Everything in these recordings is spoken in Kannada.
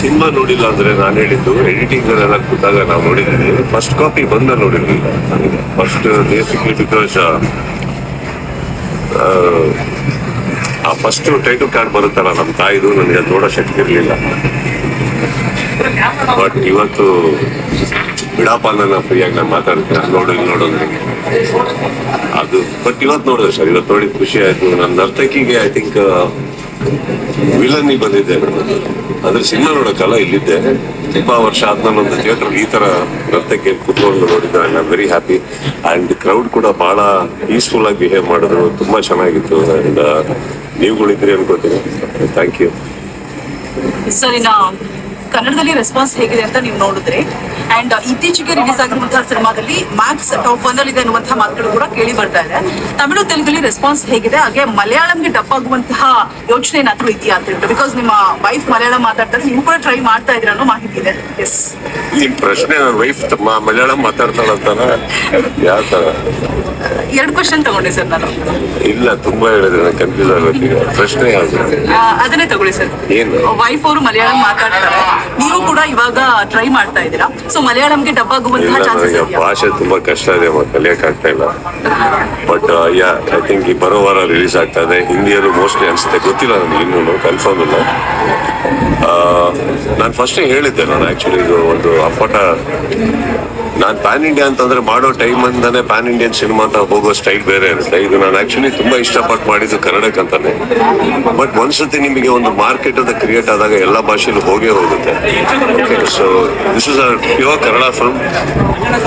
ಸಿನಿಮಾ ನೋಡಿಲ್ಲ ಅಂದ್ರೆ ನಾನು ಹೇಳಿದ್ದು ಎಡಿಟಿಂಗ್ ಎಲ್ಲ ಕೂತಾಗ ನಾವು ನೋಡಿದ್ವಿ ಫಸ್ಟ್ ಕಾಪಿ ಬಂದ ನೋಡಿರ್ಲಿಲ್ಲ ಫಸ್ಟ್ ಬೇಸಿಕ್ಲಿ ಬಿಕಾಸ್ ಆ ಫಸ್ಟ್ ಟೈಟಲ್ ಕಾರ್ಡ್ ಬರುತ್ತಲ್ಲ ನಮ್ಮ ತಾಯಿದು, ನನಗೆ ನೋಡೋ ಶಕ್ತಿ ಇರಲಿಲ್ಲ. ಬಟ್ ಇವತ್ತು ಬಿಡಪ್ಪ ನನ್ನ ಫ್ರೀಯಾಗಿ ನಾನು ಮಾತಾಡ್ತೀನಿ. ನೋಡು ನೋಡು. ಅದು ಬಟ್ ಇವತ್ತು ನೋಡಿದೆ ಸರ್ ಇವತ್ತು ನೋಡಿ ಖುಷಿ ಆಯ್ತು. ನನ್ನ ನರ್ತಕಿಗೆ ಐ ಥಿಂಕ್ ವಿಲನ್ನಿಗೆ ಬಂದಿದ್ದೆ. ನಾನು ಅದ್ರ ಸಿನಿಮಾ ನೋಡೋಕ್ಕಲ್ಲ ಇಲ್ಲಿದ್ದೆ. ತುಂಬಾ ವರ್ಷ ಆದ್ಮೇಲೆ ಒಂದು ಥಿಯೇಟರ್ ಈ ತರ ನರ್ತಕಿ ಕುತ್ಕೊಂಡು ನೋಡಿದ್ದೆ I am very happy and crowd ಕೂಡ ಬಹಳ ಪೀಸ್ಫುಲ್ ಆಗಿ ಬಿಹೇವ್ ಮಾಡಿದ್ರು. ತುಂಬಾ ಚೆನ್ನಾಗಿತ್ತು. ಅಂಡ್ ನೀವುಗಳಿದ್ರಿ ಅನ್ಕೋತೀನಿ ಥ್ಯಾಂಕ್ ಯು ಸರಿ ನಾ ಕನ್ನಡದಲ್ಲಿ ರೆಸ್ಪಾನ್ಸ್ ಹೇಗಿದೆ ಅಂತ ನೀವು ನೋಡಿದ್ರಿ. ಅಂಡ್ ಇತ್ತೀಚೆಗೆ ರಿಲೀಸ್ ಆಗಿರುವಂತಹ ಸಿನಿಮಾದಲ್ಲಿ ಮ್ಯಾಕ್ಸ್ ಟಾಪ್ ಒನ್ ಅಲ್ಲಿ ಇದೆ ಅನ್ನುವಂತಹ ಮಾತುಗಳು ಕೂಡ ಕೇಳಿ ಬರ್ತಾ ಇದೆ. ತಮಿಳು ತೆಲುಗಲ್ಲಿ ರೆಸ್ಪಾನ್ಸ್ ಹೇಗಿದೆ? ಹಾಗೆ ಮಲಯಾಳಂಗೆ ಡಬ್ ಆಗುವಂತಹ ಯೋಚನೆ ಏನಾದ್ರೂ ಇದೆಯಾ ಅಂತ ಹೇಳ್ಬಿಟ್ಟು? ಬಿಕಾಸ್ ನಿಮ್ಮ ವೈಫ್ ಮಲಯಾಳಂ ಮಾತಾಡ್ತಾರೆ ನೀವು ಕೂಡ ಟ್ರೈ ಮಾಡ್ತಾ ಇದ್ರ ಅನ್ನೋ ಮಾಹಿತಿ ಇದೆ. ಎಸ್ ಈ ಪ್ರಶ್ನೆ ನನ್ನ ವೈಫ್ ಮಲಯಾಳಂ ಮಾತಾಡ್ತಾಳಂತಾನ? ಯಾವ ತರ ಎರಡು ಕ್ವಶನ್ ತಗೊಂಡೆ ಸರ್ ನಾನು. ಇಲ್ಲ ತುಂಬಾ ಹೇಳಿದ್ರೆ ಕನ್ಫ್ಯೂಸ್ ಆಗುತ್ತೆ ಪ್ರಶ್ನೆ ಯಾವ್ದು? ಅದನ್ನೇ ತಗೊಳ್ಳಿ ಸರ್. ಏನು? ವೈಫ್ ಅವರು ಮಲಯಾಳಂ ಮಾತಾಡ್ತಾರೆ. ಇವಾಗ ಟ್ರೈ ಮಾಡ್ತಾ ಇದ್ದೀರಾ? ಸೊ ಮಲಯಾಳಂಗೆ ಡಬ್ ಆಗುವಂತಹ ಇಲ್ಲ ಚಾನ್ಸಸ್ ನನಗೆ ಇದೆಯಾ? ಭಾಷೆ ತುಂಬಾ ಕಷ್ಟ ಇದೆ ಕಲಿಯಕ್ ಆಗ್ತಾ ಇಲ್ಲ. ಬಟ್ ಯಾ ಐ ಥಿಂಕ್ ಈ ಬರೋ ವಾರ ರಿಲೀಸ್ ಆಗ್ತಾ ಇದೆ. ಹಿಂದಿಯಲ್ಲೂ ಮೋಸ್ಟ್ಲಿ ಅನ್ಸುತ್ತೆ. ಗೊತ್ತಿಲ್ಲ ನನಗೆ ಇನ್ನೂ ಕನ್ಫರ್ಮ್ ಇಲ್ಲ. ನಾನು ಫಸ್ಟೇ ಹೇಳಿದ್ದೆ ನಾನು ಆ್ಯಕ್ಚುಲಿ ಇದು ಒಂದು ಅಪ್ಪಟ ನಾನು ಪ್ಯಾನ್ ಇಂಡಿಯಾ ಅಂತಂದ್ರೆ ಮಾಡೋ ಟೈಮ್ ಅಂತಾನೆ ಪ್ಯಾನ್ ಇಂಡಿಯನ್ ಸಿನಿಮಾ ಅಂತ ಹೋಗೋ ಸ್ಟೈಲ್ ಬೇರೆ ಇರುತ್ತೆ. ಇದು ನಾನು ಆಕ್ಚುಲಿ ತುಂಬಾ ಇಷ್ಟಪಟ್ಟು ಮಾಡಿದ್ದು ಕನ್ನಡಕ್ಕಂತಾನೆ ಬಟ್ ಒಂದ್ಸತಿ ನಿಮಗೆ ಒಂದು ಮಾರ್ಕೆಟ್ ಅದ ಕ್ರಿಯೇಟ್ ಆದಾಗ ಎಲ್ಲ ಭಾಷೆಲೂ ಹೋಗೇ ಹೋಗುತ್ತೆ. So this is a pure Kannada film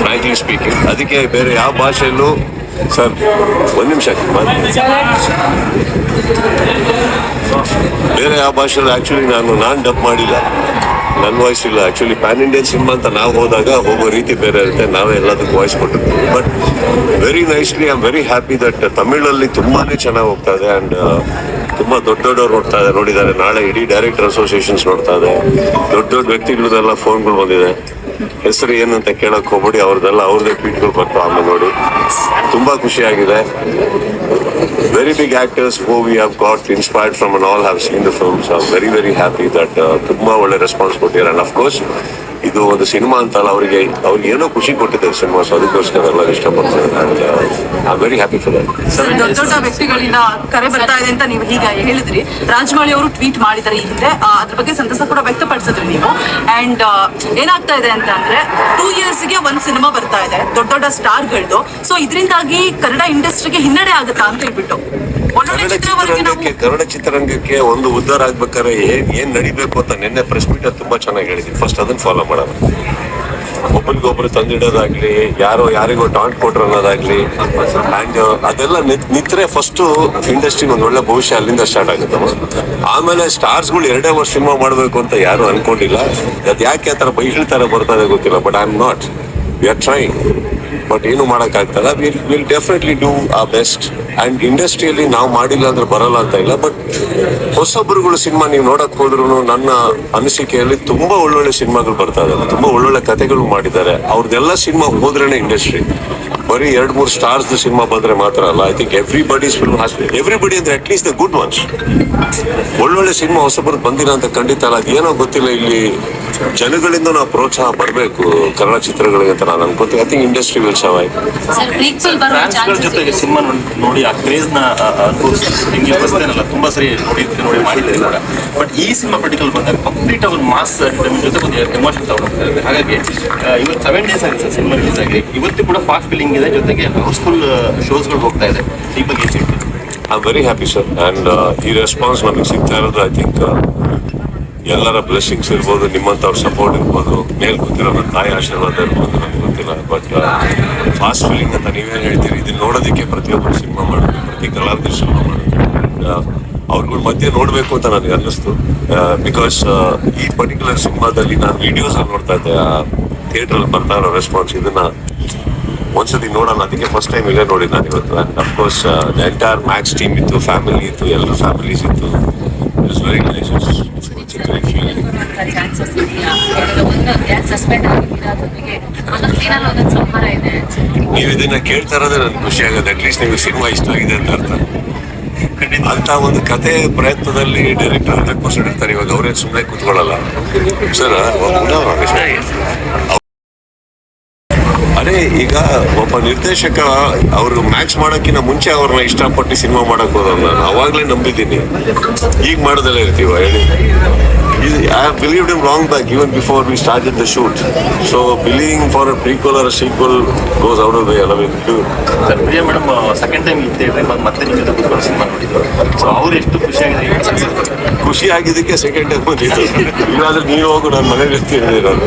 frankly speaking ಅದಕ್ಕೆ ಬೇರೆ ಯಾವ ಭಾಷೆಯಲ್ಲೂ ಸರ್, ಒಂದ್ ನಿಮಿಷ. ಬೇರೆ ಯಾವ ಭಾಷೆಯಲ್ಲಿ ಆಕ್ಚುಲಿ ನಾನು ನಾನು ಡಬ್ ಮಾಡಿಲ್ಲ. ನನ್ನ ವಾಯ್ಸ್ ಇಲ್ಲ. ಆ್ಯಕ್ಚುಲಿ ಪ್ಯಾನ್ ಇಂಡಿಯನ್ ಸಿನಿಮಾ ಅಂತ ನಾವು ಹೋದಾಗ ಹೋಗೋ ರೀತಿ ಬೇರೆ ಇರುತ್ತೆ. ನಾವೇ ಎಲ್ಲದಕ್ಕೂ ವಾಯ್ಸ್ ಕೊಟ್ಟಿರ್ತೀವಿ. But very nicely I am very happy that ತಮಿಳಲ್ಲಿ ತುಂಬಾನೇ ಚೆನ್ನಾಗಿ ಹೋಗ್ತಾ ಇದೆ. ಆ್ಯಂಡ್ ತುಂಬ ದೊಡ್ಡ ದೊಡ್ಡವ್ರು ನೋಡ್ತಾ ಇದೆ. ನೋಡಿದ್ದಾರೆ. ನಾಳೆ ಇಡೀ ಡೈರೆಕ್ಟರ್ ಅಸೋಸಿಯೇಷನ್ಸ್ ನೋಡ್ತಾ ಇದೆ. ದೊಡ್ಡ ದೊಡ್ಡ ವ್ಯಕ್ತಿಗಳದೆಲ್ಲ ಫೋನ್ಗಳು ಬಂದಿದೆ. ಹೆಸರು ಏನು ಅಂತ ಕೇಳಕ್ ಹೋಗ್ಬಿಡಿ. ಅವ್ರದ್ದೆಲ್ಲ ಅವ್ರದ್ದೇ ಟ್ವೀಟ್ಗಳು ಬರ್ತಾವೆ ಆಮೇಲೆ ನೋಡಿ. ತುಂಬಾ ಖುಷಿಯಾಗಿದೆ. very big actors who we have got inspired from and all have seen the films. I'm very, very happy that uh, Tugma was a responsibility. And of course, ಇದು ಒಂದು ಸಿನಿಮಾ ಅಂತಲ್ಲ ಅವರಿಗೆ ಅವ್ರಿಗೆ ಏನೋ ಖುಷಿ ಕೊಟ್ಟಿದೆ ಸಿನಿಮಾ ಸೊ ಅದಕ್ಕೋಸ್ಕರ ಎಲ್ಲ ಇಷ್ಟಪಡ್ತಾರೆ and I very happy for that sir ದೊಡ್ಡ ದೊಡ್ಡ ವ್ಯಕ್ತಿಗಳಿಂದ ಕರೆ ಬರ್ತಾ ಇದೆ ಅಂತ ನೀವು ಈಗ ಹೇಳಿದ್ರಿ. ರಾಜಮೌಳಿ ಅವರು ಟ್ವೀಟ್ ಮಾಡಿದ್ದಾರೆ ಈ ಹಿಂದೆ. ಅದ್ರ ಬಗ್ಗೆ ಸಂತಸ ಕೂಡ ವ್ಯಕ್ತಪಡಿಸಿದ್ರಿ ನೀವು. ಅಂಡ್ ಏನಾಗ್ತಾ ಇದೆ ಅಂತ ಅಂದ್ರೆ ಟೂ ಇಯರ್ಸ್ಗೆ ಒಂದ್ ಸಿನಿಮಾ ಬರ್ತಾ ಇದೆ ದೊಡ್ಡ ದೊಡ್ಡ ಸ್ಟಾರ್ಗಳದ್ದು ಸೊ ಇದರಿಂದಾಗಿ ಕನ್ನಡ ಇಂಡಸ್ಟ್ರಿಗೆ ಹಿನ್ನಡೆ ಆಗುತ್ತಾ ಅಂತ ಹೇಳ್ಬಿಟ್ಟು. ಕನ್ನಡ ಚಿತ್ರರಂಗಕ್ಕೆ ಕನ್ನಡ ಚಿತ್ರರಂಗಕ್ಕೆ ಒಂದು ಉದ್ದಾರ ಆಗ್ಬೇಕಾದ್ರೆ ಏನ್ ಏನ್ ನಡಿಬೇಕು ಅಂತ ನಿನ್ನೆ ಪ್ರೆಸ್ ಮೀಟ್ ತುಂಬಾ ಚೆನ್ನಾಗಿ ಹೇಳಿದ್ವಿ. ಫಸ್ಟ್ ಅದನ್ನ ಫಾಲೋ ಮಾಡೋಣ ಒಬ್ಬರಿಗೊಬ್ರು ತಂದಿಡೋದಾಗ್ಲಿ, ಯಾರೋ ಯಾರಿಗೋ ಟಾಂಟ್ ಕೊಟ್ರು ಅನ್ನೋದಾಗ್ಲಿ ಅಂಡ್ ಅದೆಲ್ಲ ನಿತ್- ನಿತ್ರೆ ಫಸ್ಟ್ ಇಂಡಸ್ಟ್ರಿ ಒಂದ್ ಒಳ್ಳೆ ಭವಿಷ್ಯ ಅಲ್ಲಿಂದ ಸ್ಟಾರ್ಟ್ ಆಗುತ್ತೆ. ಆಮೇಲೆ ಸ್ಟಾರ್ಸ್ಗಳು ಎರಡೇ ವರ್ಷ ಸಿನಿಮಾ ಮಾಡಬೇಕು ಅಂತ ಯಾರು ಅನ್ಕೊಂಡಿಲ್ಲ. ಅದ್ ಯಾಕೆ ಆ ಬೈಹಿಳ್ ತರ ಬರ್ತಾ ಗೊತ್ತಿಲ್ಲ but I am not we are trying but ಏನು ಮಾಡೋಕ್ಕಾಗ್ತಲ್ಲ? Will will definitely do a best and ಇಂಡಸ್ಟ್ರಿಯಲ್ಲಿ ನಾವು ಮಾಡಿಲ್ಲ ಅಂದ್ರೆ ಬರಲ್ಲ ಅಂತ ಇಲ್ಲ. ಬಟ್ ಹೊಸೊಬ್ಬರುಗಳು ಸಿನಿಮಾ ನೀವು ನೋಡಕ್ ಹೋದ್ರು ನನ್ನ ಅನಿಸಿಕೆಯಲ್ಲಿ ತುಂಬಾ ಒಳ್ಳೊಳ್ಳೆ ಸಿನಿಮಾಗಳು ಬರ್ತಾ ಇದಾವೆ. ತುಂಬಾ ಒಳ್ಳೊಳ್ಳೆ ಕಥೆಗಳು ಮಾಡಿದ್ದಾರೆ. ಅವ್ರದ್ದೆಲ್ಲ ಸಿನಿಮಾ ಹೋದ್ರೇನೆ ಇಂಡಸ್ಟ್ರಿ ಬರೀ ಎರಡ್ ಮೂರು ಸ್ಟಾರ್ಸ್ ಸಿನಿಮಾ ಬಂದ್ರೆ ಮಾತ್ರ ಅಲ್ಲ. I think everybody film has everybody ಅಂದ್ರೆ at least the good ones ಒಳ್ಳೊಳ್ಳೆ ಸಿನಿಮಾ ಹೊಸಬರು ಬಂದಿಲ್ಲ ಅಂತ ಖಂಡಿತ ಅಲ್ಲ. ಅದೇನೋ ಗೊತ್ತಿಲ್ಲ ಇಲ್ಲಿ ಜನಗಳಿಂದ ನಾವು ಪ್ರೋತ್ಸಾಹ ಬರಬೇಕು. ಕನ್ನಡ ಚಿತ್ರಗಳಿಗೆ ಅಂತ ನಾನು ಅನ್ಕೋತೀನಿ. I think industry will survive ಜೊತೆಗೆ ಸಿನಿಮಾ ನೋಡಿ ಆ ಕ್ರೇಜ್ನ ತುಂಬಾ ಸರಿ ನೋಡಿ ನೋಡಿ ಮಾಡಿದ್ದೆ ಕೂಡ. ಬಟ್ ಈ ಸಿನಿಮಾ ಪರ್ಟಿಕ್ಯುಲರ್ ಬಂದಾಗ ಕಂಪ್ಲೀಟ್ ಅವ್ರ ಮಾಸ್ ಜೊತೆ ಒಂದು ಎಮೋಷನ್ ತಗೊಂಡು ಇದೆ ಹಾಗಾಗಿ ಇವತ್ತು ಸೆವೆನ್ ಡೇಸ್ ಆಗಿದೆ ಸರ್ ಸಿನಿಮಾ ರಿಲೀಸ್ ಆಗಿ. ಇವತ್ತು ಕೂಡ ಫಾಸ್ಟ್ ಫಿಲಿಂಗ್ ಇದೆ ಜೊತೆಗೆ ಹೌಸ್ಫುಲ್ ಶೋಸ್ಗಳು ಹೋಗ್ತಾ ಇದೆ. ಈ ಬಗ್ಗೆ? I am very happy sir and ಈ ರೆಸ್ಪಾನ್ಸ್ ನಮಗೆ ಸಿಗ್ತಾ ಇರೋದು ಐ ಥಿಂಕ್ ಎಲ್ಲರ ಬ್ಲೆಸ್ಸಿಂಗ್ಸ್ ಇರ್ಬೋದು, ನಿಮ್ಮಂಥವ್ರ ಸಪೋರ್ಟ್ ಇರ್ಬೋದು ಮೇಲೆ ನನ್ನ ತಾಯಿ ಆಶೀರ್ವಾದ ಇರ್ಬೋದು ನನಗೆ ಗೊತ್ತಿಲ್ಲ. ಬಟ್ ಫಾಸ್ಟ್ ಫೀಲಿಂಗ್ ಅಂತ ನೀವೇನು ಹೇಳ್ತೀರಿ. ಇದನ್ನ ನೋಡೋದಕ್ಕೆ ಪ್ರತಿಯೊಬ್ಬರು ಸಿನಿಮಾ ಮಾಡೋದು ಪ್ರತಿ ಕಲಾವಿದರು ಸಿನಿಮಾ ಮಾಡೋದು ಅವ್ರಗಳ ಮಧ್ಯೆ ನೋಡಬೇಕು ಅಂತ ನನಗೆ ಅನ್ನಿಸ್ತು. ಬಿಕಾಸ್ ಈ ಪರ್ಟಿಕ್ಯುಲರ್ ಸಿನಿಮಾದಲ್ಲಿ ನಾನು ವಿಡಿಯೋಸ್ ನೋಡ್ತಾ ಇದ್ದೆ ಥಿಯೇಟ್ರಲ್ಲಿ ಬರ್ತಾ ಇರೋ ರೆಸ್ಪಾನ್ಸ್ ಇದನ್ನ ಒಂದ್ಸತಿ ನೋಡೋಣ ಅದಕ್ಕೆ ಫಸ್ಟ್ ಟೈಮ್ ಇಲ್ಲೇ ನೋಡಿ ನಾನು ಇವತ್ತು. And of course the entire Max team ಇತ್ತು ಫ್ಯಾಮಿಲಿ ಇತ್ತು ಎಲ್ಲರ ಫ್ಯಾಮಿಲೀಸ್ ಇತ್ತು. ಇಟ್ಸ್ ವೆರಿ ನೈಸ್ ನೀವು ಇದನ್ನ ಕೇಳ್ತಾ ಇರೋದೇ ನನ್ಗೆ ಖುಷಿ ಆಗುತ್ತೆ. ಅಟ್ಲೀಸ್ಟ್ ನಿಮ್ಗೆ ಸಿನಿಮಾ ಇಷ್ಟ ಆಗಿದೆ ಅಂತ ಅರ್ಥ. ಅಂತ ಒಂದು ಕತೆ ಪ್ರಯತ್ನದಲ್ಲಿ ಡೈರೆಕ್ಟರ್ ಹಂಡ್ರೆಡ್ ಪರ್ಸೆಂಟ್ ಇರ್ತಾರೆ ಇವಾಗ ಅವ್ರೇನು ಸುಮ್ಮನೆ ಕೂತ್ಕೊಳ್ಳಲ್ಲ. ಸರ್ ಅದೇ ಈಗ ಒಬ್ಬ ನಿರ್ದೇಶಕ ಅವರು ಮ್ಯಾಚ್ ಮಾಡೋಕ್ಕಿಂತ ಮುಂಚೆ ಅವ್ರನ್ನ ಇಷ್ಟಪಟ್ಟು ಸಿನಿಮಾ ಮಾಡಕ್ ಹೋದವ್ರು ನಾನು ಅವಾಗ್ಲೇ ನಂಬಿದ್ದೀನಿ. ಈಗ ಮಾಡೋದಲ್ಲೇ ಇರ್ತೀವ, ಹೇಳಿ. I believed I'm wrong back even before we started the shoot so believing for a prequel or sequel goes out of mean sir Priya madam second time ಇದ್ದೇವೆ ಮತ್ತೆ ಸಿನಿಮಾ ನೋಡಿದ್ರು ಸೊ ಅವ್ರು ಎಷ್ಟು ಖುಷಿಯಾಗಿದೆ ಖುಷಿ ಆಗಿದ್ದಕ್ಕೆ ಸೆಕೆಂಡ್ ಟೈಮ್ ಬಂದಿದ್ದು. ಇಲ್ಲಾಂದ್ರೆ ನೀವು ಹೋಗು, ನಾನು ಮನೇಲಿ ಇರ್ತೀನಿ ನಾನು.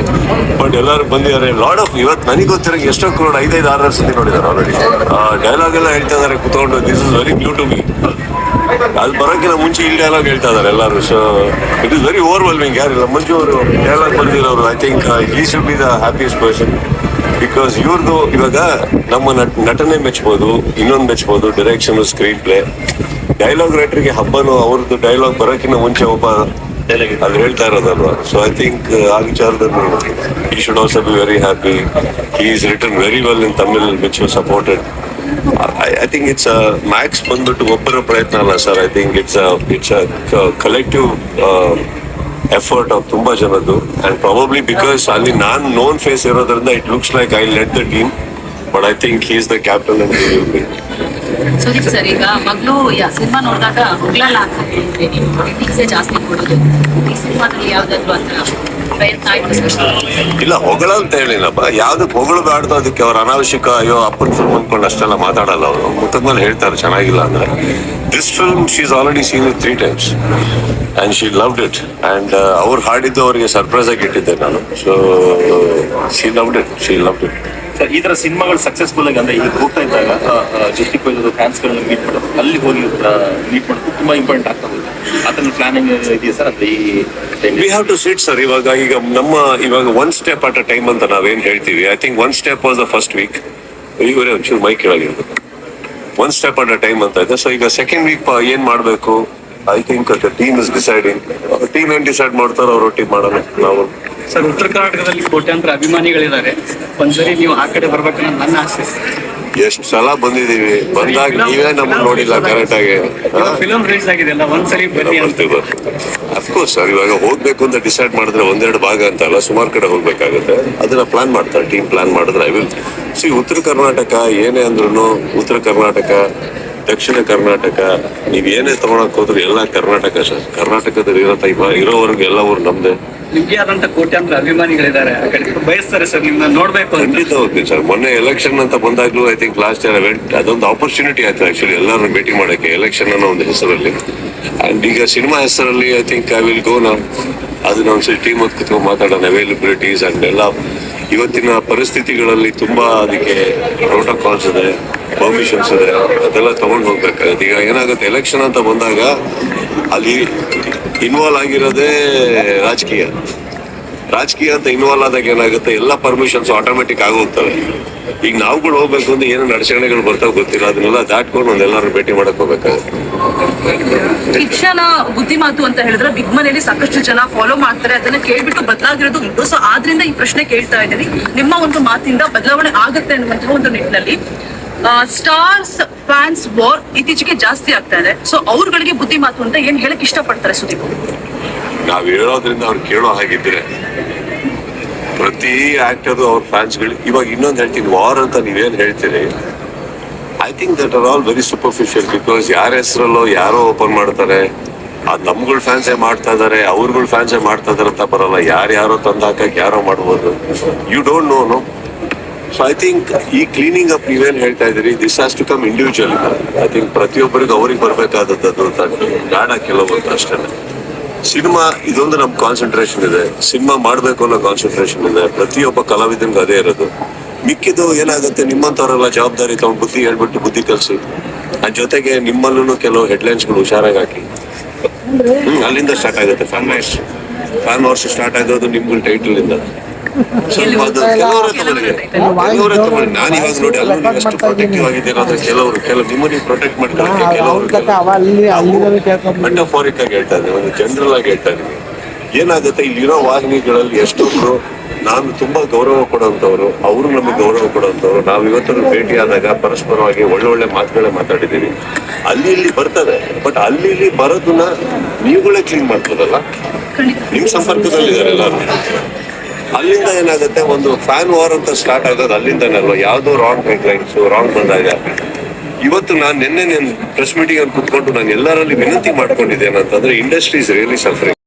ಬಟ್ ಎಲ್ಲರೂ ಬಂದಿದ್ದಾರೆ. ಲಾಡ್ ಆಫ್ ಇವತ್ತು ನನಗೆ ಗೊತ್ತಿರೋ ಎಷ್ಟೋ ಕ್ರೋಡ್ ಐದೈದು ಆರು ಸತಿ ನೋಡಿದ್ದಾರೆ ಆಲ್ರೆಡಿ ಡೈಲಾಗ್ ಎಲ್ಲ ಹೇಳ್ತಾ ಇದ್ದಾರೆ, ಕುತ್ಕೊಂಡು this is very new to me ಅದು ಬರೋಕ್ಕಿಂತ ಮುಂಚೆ ಈ ಡೈಲಾಗ್ ಹೇಳ್ತಾ ಇದ್ದಾರೆ ಎಲ್ಲರೂ. So it is very overwhelming ಯಾರಿಲ್ಲ ಮಂಜು ಅವರು ಡೈಲಾಗ್ ಬಂದಿರೋರು ಐ ಥಿಂಕ್ ಈ should be the happiest person because ಇವ್ರದ್ದು ಇವಾಗ ನಮ್ಮ ನಟ, ನಟನೆ ಮೆಚ್ಬೋದು, ಇನ್ನೊಂದು ಮೆಚ್ಬೋದು ಡೈರೆಕ್ಷನ್ ಸ್ಕ್ರೀನ್ ಪ್ಲೇ ಡೈಲಾಗ್ ರೈಟರ್ಗೆ ಹಬ್ಬನು, ಅವ್ರದ್ದು ಡೈಲಾಗ್ ಬರೋಕ್ಕಿಂತ ಮುಂಚೆ ಒಬ್ಬ ಅದು ಹೇಳ್ತಾ ಇರೋದಲ್ವಾ? ಸೊ ಐ ಥಿಂಕ್ ಆ ವಿಚಾರದಲ್ಲಿ he should also be very happy he is return very well in Tamil which was supported I think it's Max ಬಂದ್ಬಿಟ್ಟು ಒಬ್ಬರ ಪ್ರಯತ್ನ ಅಲ್ಲ sir I think it's it's collective effort of ತುಂಬಾ ಜನದ್ದು. ಆ್ಯಂಡ್ ಪ್ರಾಬಬ್ಲಿ ಬಿಕಾಸ್ ಅಲ್ಲಿ ನಾನು ನೋನ್ ಫೇಸ್ ಇರೋದ್ರಿಂದ it looks like I let the team but I think he is the captain and Sudeep sir, ಈಗ ಮಗಳು ಸಿನಿಮಾ ನೋಡಿದಾಗ ಹೊಗ್ಲಲ್ಲ ಅಂತ ಹೇಳಿದ್ರೆ ಜಾಸ್ತಿ ಕೊಡೋದು. ಈ ಸಿನಿಮಾದಲ್ಲಿ ಯಾವ್ದಾದ್ರು ಅಂತ ಪ್ರಯತ್ನ ಆಯ್ತು ಅಂತ ಇಲ್ಲ ಹೇಳಿಲ್ಲಪ್ಪ. ಯಾವ್ದಕ್ಕೆ ಹೊಗಳಬಾರ್ದು ಅದಕ್ಕೆ ಅವ್ರ ಅನಾವಶ್ಯಕ, ಅಯ್ಯೋ, ಅಪ್ಪನ ಫಿಲ್ಮ್ ಅಂದ್ಕೊಂಡು ಅಷ್ಟೆಲ್ಲ ಮಾತಾಡಲ್ಲ ಅವರು. ಮುಖದ ಮೇಲೆ ಹೇಳ್ತಾರೆ, ಚೆನ್ನಾಗಿಲ್ಲ ಅಂದ್ರೆ. This film she is already seen it three times and she loved it and ಅವ್ರು ಹಾಡಿದ್ದು ಅವರಿಗೆ ಸರ್ಪ್ರೈಸ್ ಆಗಿ ಇಟ್ಟಿದ್ದೆ ನಾನು. So she loved it she loved it sir, ಈ ತರ ಸಿನಿಮಾಗಳು ಸಕ್ಸಸ್ಫುಲ್ ಆಗಿ ಅಂದ್ರೆ ಈಗ ಹೋಗ್ತಾ ಇದ್ದಾಗ ಜೊತೆ ಕೊಯ್ದು ಫ್ಯಾನ್ಸ್ಗಳನ್ನ ಮೀಟ್ ಮಾಡೋದು, ಅಲ್ಲಿ ಹೋಗಿ ಮೀಟ್ ಮಾಡೋದು ತುಂಬಾ ಇಂಪಾರ್ಟೆಂಟ್ ಆಗ್ತಾ ಹೋಗುತ್ತೆ. ಅದನ್ನ ಪ್ಲಾನಿಂಗ್ ಇದೆಯಾ ಸರ್? ಅಂದ್ರೆ ಈ we have to sit sir ಇವಾಗ ಈಗ ನಮ್ಮ, ಇವಾಗ one step at a time ಅಂತ ನಾವೇನ್ ಹೇಳ್ತೀವಿ. I think one step was the first week ಇವರೇ ಒಂಚೂರು mic ಕೆಳಗಿರ್ಬೇಕು one step at a time ಅಂತ ಇದೆ. ಸೊ ಈಗ ಸೆಕೆಂಡ್ ವೀಕ್ ಏನ್ ಮಾಡ್ಬೇಕು? I think team is deciding team ಏನ್ ಡಿಸೈಡ್ ಮಾಡ್ತಾರೋ ಅವ್ರ ಟೀಮ್ ಮಾಡೋಣ. ನಾವು ಸರ್ ಉತ್ತರ ಕರ್ನಾಟಕದಲ್ಲಿ ಕೋಟ್ಯಾಂತರ ಅಭಿಮಾನಿಗಳಿದ್ದಾರೆ. ಒಂದ್ಸರಿ ನೀವು ಆ ಕಡೆ ಬರ್ಬೇಕನ್ನೋದು ನನ್ನ ಆಸೆ. ಎಷ್ಟು ಸಲ ಬಂದಿದೀವಿ ಬಂದಾಗ ನೀವೇ ನಮ್ಮನ್ನ ನೋಡಿಲ್ಲ ಕರೆಕ್ಟ್ ಆಗಿ. ಫಿಲಂ ರಿಲೀಸ್ ಆಗಿದೆಲ್ಲ ಒಂದ್ಸರಿ ಬನ್ನಿ ಅಂತ. ಅಫ್ಕೋರ್ಸ್ ಸರ್ ಇವಾಗ ಹೋಗ್ಬೇಕು ಅಂತ ಡಿಸೈಡ್ ಮಾಡಿದ್ರೆ ಒಂದೆರಡು ಭಾಗ ಅಂತ ಅಲ್ಲ ಸುಮಾರು ಕಡೆ ಹೋಗ್ಬೇಕಾಗುತ್ತೆ. ಅದನ್ನ ಪ್ಲಾನ್ ಮಾಡ್ತಾರೆ ಟೀಮ್ ಪ್ಲಾನ್ ಮಾಡಿದ್ರೆ I will see Uttara Karnataka ಏನೇ ಅಂದ್ರೂ ಉತ್ತರ ಕರ್ನಾಟಕ ದಕ್ಷಿಣ ಕರ್ನಾಟಕ ನೀವ್ ಏನೇ ತಗೊಳಕ್ ಹೋದ್ರು ಎಲ್ಲ ಕರ್ನಾಟಕ ಸರ್. ಕರ್ನಾಟಕದಲ್ಲಿ ಇರೋ ತೈಪ ಇರೋವರೆಗೂ ಎಲ್ಲ ಊರು ನಮ್ದೇ. ನಿಮ್ಗೆ ಆದಂತ ಕೋಟ್ಯಾಂತರ ಅಭಿಮಾನಿಗಳಿದ್ದಾರೆ ಆ ಕಡೆ. ಬಯಸ್ತಾರೆ ಸರ್ ನಿಮ್ನ ನೋಡ್ಬೇಕು ಅಂತ. ಖಂಡಿತ ಹೋಗ್ತೀನಿ ಸರ್. ಮೊನ್ನೆ ಎಲೆಕ್ಷನ್ ಅಂತ ಬಂದಾಗ್ಲೂ I think last year event ಅದೊಂದು ಆಪರ್ಚುನಿಟಿ ಆಯ್ತು ಆಕ್ಚುಲಿ ಎಲ್ಲರನ್ನು ಭೇಟಿ ಮಾಡಕ್ಕೆ ಎಲೆಕ್ಷನ್ ಅನ್ನೋ ಒಂದು ಹೆಸರಲ್ಲಿ. ಅಂಡ್ ಈಗ ಸಿನಿಮಾ ಹೆಸರಲ್ಲಿ I think I will go ನಾವು ಅದನ್ನ ಒಂದ್ಸರಿ ಟೀಮ್ ಹೊತ್ತು ಕುತ್ಕೊಂಡು ಮಾತಾಡೋಣ. ಅವೈಲಬಿಲಿಟೀಸ್ ಅಂಡ್ ಎಲ್ಲ. ಇವತ್ತಿನ ಪರಿಸ್ಥಿತಿಗಳಲ್ಲಿ ತುಂಬಾ ಅದಕ್ಕೆ ಪ್ರೋಟೋಕಾಲ್ಸ್ ಇದೆ ಪರ್ಮಿಷನ್ಸ್ ಇದೆ, ಅದೆಲ್ಲ ತಗೊಂಡು ಹೋಗ್ಬೇಕಾಗುತ್ತೆ. ಈಗ ಏನಾಗುತ್ತೆ ಎಲೆಕ್ಷನ್ ಅಂತ ಬಂದಾಗ ಅಲ್ಲಿ ಇನ್ವಾಲ್ವ್ ಆಗಿರೋದೇ ರಾಜಕೀಯ. ರಾಜಕೀಯ ಅಂತ ಇನ್ವಾಲ್ವ್ ಆದಾಗ ಏನಾಗುತ್ತೆ, ಎಲ್ಲ ಪರ್ಮಿಷನ್ಸ್ ಆಟೋಮೆಟಿಕ್ ಆಗೋಗ್ತವೆ ಈಗ ನಾವುಗಳು ಹೋಗ್ಬೇಕು ಅಂದ್ರೆ ಏನೋ ಅಡಚಣೆಗಳು ಬರ್ತಾವ ಗೊತ್ತಿಲ್ಲ. ಅದನ್ನೆಲ್ಲ ದಾಟ್ಕೊಂಡು ಒಂದೆಲ್ಲರೂ ಭೇಟಿ ಮಾಡಕ್ ಹೋಗ್ಬೇಕಾಗುತ್ತೆ. ಶಿಕ್ಷಣ ಬುದ್ಧಿಮಾತು ಅಂತ ಹೇಳಿದ್ರೆ ಬಿಗ್ ಮನೆಯಲ್ಲಿ ಸಾಕಷ್ಟು ಜನ ಫಾಲೋ ಮಾಡ್ತಾರೆ. ಅದನ್ನ ಕೇಳ್ಬಿಟ್ಟು ಬದಲಾಗಿರೋದು ಉಂಟು. ಸೊ ಆದ್ರಿಂದ ಈ ಪ್ರಶ್ನೆ ಕೇಳ್ತಾ ಇದ್ದೀನಿ. ನಿಮ್ಮ ಒಂದು ಮಾತಿಂದ ಬದಲಾವಣೆ ಆಗುತ್ತೆ ಅನ್ನುವಂತಹ ಒಂದು ನಿಟ್ಟಿನಲ್ಲಿ ಸ್ಟಾರ್ಸ್ ಫ್ಯಾನ್ಸ್ ವಾರ್ ಇತ್ತೀಚೆಗೆ ಜಾಸ್ತಿ ಆಗ್ತಾ ಇದೆ. ಸೊ ಅವ್ರಗಳಿಗೆ ಬುದ್ಧಿಮಾತು ಅಂತ ಏನ್ ಹೇಳಕ್ ಇಷ್ಟಪಡ್ತಾರೆ ಸುದೀಪ್ ನಾವ್ ಹೇಳೋದ್ರಿಂದ ಅವ್ರು ಕೇಳೋ ಹಾಗಿದ್ರೆ ಪ್ರತಿ ಆಕ್ಟರ್ ಅವ್ರ ಫ್ಯಾನ್ಸ್ಗಳು ಇವಾಗ ಇನ್ನೊಂದು ಹೇಳ್ತೀನಿ ವಾರ್ ಅಂತ ನೀವೇನು ಹೇಳ್ತೀರಿ? I think that are all very superficial because ಯಾರ ಹೆಸರಲ್ಲೋ ಯಾರೋ ಓಪನ್ ಮಾಡ್ತಾರೆ. ಆ ನಮ್ಗಳ ಫ್ಯಾನ್ಸೇ ಮಾಡ್ತಾ ಇದಾರೆ, ಅವ್ರಗಳ ಫ್ಯಾನ್ಸೇ ಮಾಡ್ತಾ ಇದಾರೆ ಅಂತ ಬರಲ್ಲ. ಯಾರು ಯಾರೋ ತಂದು ಹಾಕಕ್ಕೆ ಯಾರೋ ಮಾಡ್ಬೋದು. You don't know no so I think ಈ ಕ್ಲೀನಿಂಗ್ ಅಪ್ ನೀವೇನು ಹೇಳ್ತಾ ಇದ್ದೀರಿ? This has to come individual I think ಪ್ರತಿಯೊಬ್ಬರಿಗೂ ಅವ್ರಿಗೆ ಬರಬೇಕಾದದ್ದು ಅಂತ. ಬೇಡ ಕೆಲವೊಂದು ಅಷ್ಟೇ ಸಿನಿಮಾ, ಇದೊಂದು ನಮ್ ಕಾನ್ಸಂಟ್ರೇಷನ್ ಇದೆ. ಸಿನಿಮಾ ಮಾಡ್ಬೇಕು ಅನ್ನೋ ಕಾನ್ಸಂಟ್ರೇಷನ್ ಇದೆ. ಪ್ರತಿಯೊಬ್ಬ ಕಲಾವಿದನ್ಗೂ ಅದೇ ಇರೋದು. ಮಿಕ್ಕಿದು ಏನಾಗುತ್ತೆ ನಿಮ್ಮಂತವರೆಲ್ಲ ಜವಾಬ್ದಾರಿ ತಗೊಂಡು ಬುದ್ಧಿ ಹೇಳ್ಬಿಟ್ಟು ಬುದ್ಧಿ ಕಲ್ಸಿ, ಅದ್ ಜೊತೆಗೆ ನಿಮ್ಮಲ್ಲೂ ಕೆಲವು ಹೆಡ್ಲೈನ್ಸ್ಗಳು ಹುಷಾರಾಗಿ ಹಾಕಿ. ಅಲ್ಲಿಂದ ಸ್ಟಾರ್ಟ್ ಆಗುತ್ತೆ fan wars fan wars start ಆಗೋದು ನಿಮ್ಗಳ ಟೈಟಲ್ ಇಂದ. ಸ್ವಲ್ಪ ಅದು ಕೆಲವರೇ ತಗೊಳ್ಳಿ. ನಾನು ಇವಾಗ ನೋಡಿ ಅಲ್ಲ ನೀವು ಎಷ್ಟು ಪ್ರೊಟೆಕ್ಟಿವ್ ಆಗಿದ್ದೀರ ಅಂದ್ರೆ ಕೆಲವರು ಕೆಲವು ನಿಮ್ಮನ್ನ ಪ್ರೊಟೆಕ್ಟ್ ಮಾಡ್ಕೊಳ್ಳೋಕೆ ಕೆಲವರು ಮೆಟಫಾರಿಕ್ ಆಗಿ ಹೇಳ್ತಾ ಇದ್ದೀನಿ ಒಂದು ಜನರಲ್ ಆಗಿ ಹೇಳ್ತಾ ಇದ್ದೀನಿ. ಏನಾಗುತ್ತೆ ಇಲ್ಲಿರೋ ವಾಹಿನಿಗಳಲ್ಲಿ ಎಷ್ಟೊಂದು ನಾನು ತುಂಬಾ ಗೌರವ ಕೊಡುವಂತವ್ರು ಅವರು ನಮಗೆ ಗೌರವ ಕೊಡುವಂತವ್ರು ನಾವು ಇವತ್ತು ಭೇಟಿ ಆದಾಗ ಪರಸ್ಪರವಾಗಿ ಒಳ್ಳೊಳ್ಳೆ ಮಾತುಗಳೇ ಮಾತಾಡಿದ್ದೀವಿ. ಅಲ್ಲಿ ಇಲ್ಲಿ ಬರ್ತದೆ ಬಟ್ ಅಲ್ಲಿ ಇಲ್ಲಿ ಬರೋದನ್ನ ನೀವುಗಳೇ ಕ್ಲೀನ್ ಮಾಡ್ಬೋದಲ್ಲ ನಿಮ್ ಸಂಪರ್ಕದಲ್ಲಿದ್ದಾರೆ ಎಲ್ಲರೂ ಅಲ್ಲಿಂದ ಏನಾಗುತ್ತೆ? ಒಂದು ಫ್ಯಾನ್ ವಾರ್ ಅಂತ ಸ್ಟಾರ್ಟ್ ಆಗೋದು ಅಲ್ಲಿಂದನೇ ಅಲ್ವಾ ಯಾವ್ದು ರಾಂಗ್ ಗೈಡ್ಲೈನ್ಸ್ ರಾಂಗ್ ಬಂದಾಗ ಇವತ್ತು ನಾನು ನಿನ್ನೆ ಪ್ರೆಸ್ ಮೀಟಿಂಗ್ ಅಲ್ಲಿ ಕುತ್ಕೊಂಡು ನಾನು ಎಲ್ಲರಲ್ಲಿ ವಿನಂತಿ ಮಾಡ್ಕೊಂಡಿದ್ದೇನೆ ಅಂತಂದ್ರೆ ಇಂಡಸ್ಟ್ರೀಸ್ ರಿಯಲಿ ಸಫರಿಂಗ್